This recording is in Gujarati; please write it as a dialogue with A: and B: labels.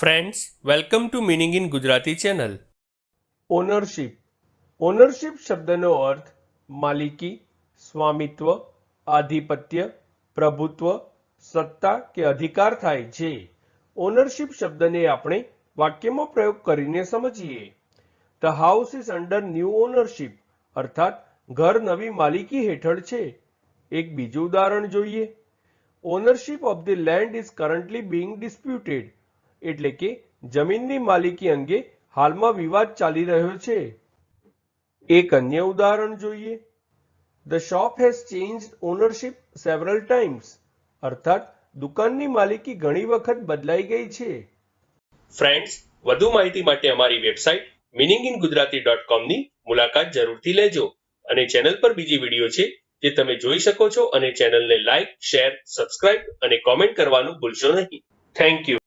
A: Friends welcome to meaning in Gujarati channel
B: ownership ownership શબ્દનો અર્થ માલિકી, સ્વામિત્વ, આધિપત્ય, પ્રભુત્વ, સત્તા કે અધિકાર થાય છે. ઓનરશિપ શબ્દને આપણે વાક્યમાં પ્રયોગ કરીને સમજીએ. The house is under new ownership અર્થાત ઘર નવી માલિકી હેઠળ છે. એક બીજું ઉદાહરણ જોઈએ. Ownership of the land is currently being disputed એટલે કે જમીનની માલિકી અંગે હાલમાં વિવાદ ચાલી રહ્યો છે. એક અન્ય ઉદાહરણ જોઈએ. The shop has change ownership several times અર્થાત, દુકાનની માલિકી ઘણી વખત બદલાઈ ગઈ છે.
A: ફ્રેન્ડ્સ વધુ માહિતી માટે અમારી website meaning in Gujarati dot કોમની મુલાકાત જરૂરથી લેજો અને ચેનલ પર બીજી વીડિયો છે જે તમે જોઈ શકો છો અને ચેનલને લાઇક શેર સબસ્ક્રાઇબ અને કોમેન્ટ કરવાનું ભૂલશો નહીં. Thank you